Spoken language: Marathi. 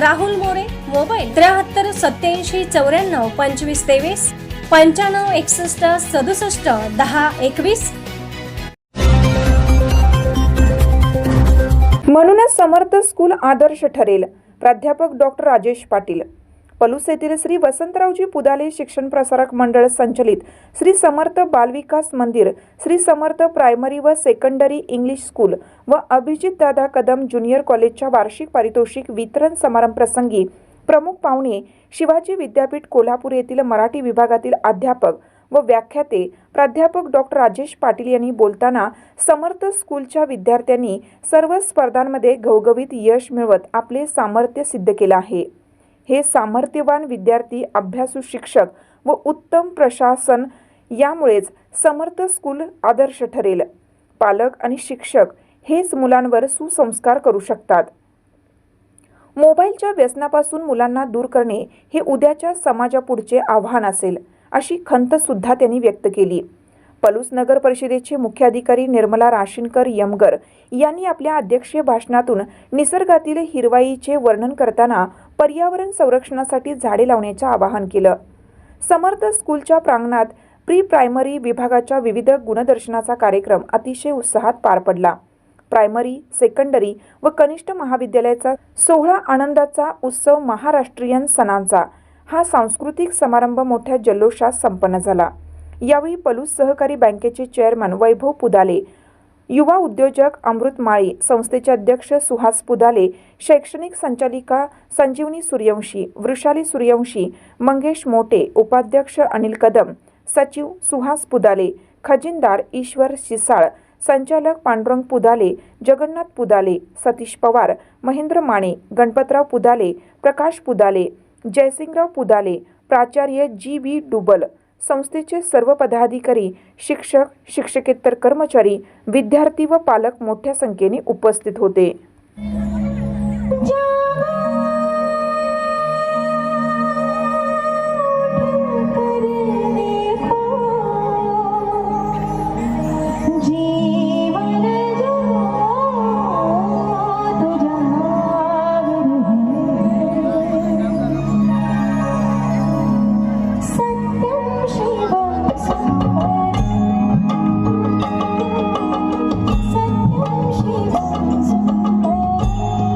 राहुल मोरे मोबाईल त्र्याहत्तर सत्याऐंशी चौऱ्याण्णव पंचवीस तेवीस पंच्याण्णव एकसष्ट सदुसष्ट दहा एकवीस. म्हणूनच समर्थ स्कूल आदर्श ठरेल. प्राध्यापक डॉक्टर राजेश पाटील. पलूस येथील श्री वसंतरावजी पुदाले शिक्षण प्रसारक मंडळ संचलित श्री समर्थ बालविकास मंदिर श्री समर्थ प्रायमरी व सेकंडरी इंग्लिश स्कूल व अभिजित दादा कदम ज्युनियर कॉलेजच्या वार्षिक पारितोषिक वितरण समारंभ प्रसंगी प्रमुख पाहुणे शिवाजी विद्यापीठ कोल्हापूर येथील मराठी विभागातील अध्यापक व व्याख्याते प्राध्यापक डॉक्टर राजेश पाटील यांनी बोलताना समर्थ स्कूलच्या विद्यार्थ्यांनी सर्व स्पर्धांमध्ये घवघवीत यश मिळवत आपले सामर्थ्य सिद्ध केलं आहे. हे सामर्थ्यवान विद्यार्थी अभ्यासू शिक्षक व उत्तम प्रशासन यामुळेच समर्थ स्कूल आदर्श ठरेल. पालक आणि शिक्षक हेच मुलांवर सुसंस्कार करू शकतात. मोबाईलच्या व्यसनापासून मुलांना दूर करणे हे उद्याच्या समाजापुढचे आव्हान असेल अशी खंत सुद्धा त्यांनी व्यक्त केली. पलूस नगर परिषदेचे मुख्याधिकारी निर्मला राशीनकर यमगर यांनी आपल्या अध्यक्षीय भाषणातून निसर्गातील हिरवाईचे वर्णन करताना पर्यावरण संरक्षणासाठी झाडे लावण्याचे आवाहन केलं. समर्थ स्कूलच्या प्रांगणात प्री प्रायमरी विभागाच्या विविध गुणदर्शनाचा कार्यक्रम अतिशय उत्साहात पार पडला. प्रायमरी सेकंडरी व कनिष्ठ महाविद्यालयाचा सोहळा आनंदाचा उत्सव महाराष्ट्रीयन सणांचा. हा सांस्कृतिक समारंभ मोठ्या जल्लोषात संपन्न झाला. यावेळी पलूस सहकारी बँकेचे चेअरमन वैभव पुदाले युवा उद्योजक अमृत माळी संस्थेचे अध्यक्ष सुहास पुदाले शैक्षणिक संचालिका संजीवनी सूर्यवंशी वृषाली सूर्यवंशी मंगेश मोटे उपाध्यक्ष अनिल कदम सचिव सुहास पुदाले खजिनदार ईश्वर शिसाळ संचालक पांडुरंग पुदाले जगन्नाथ पुदाले सतीश पवार महेंद्र माने गणपतराव पुदाले प्रकाश पुदाले जयसिंगराव पुदाले प्राचार्य जी बी डुबल संस्थेचे सर्व पदाधिकारी शिक्षक शिक्षकेतर कर्मचारी विद्यार्थी व पालक मोठ्या संख्येने उपस्थित होते.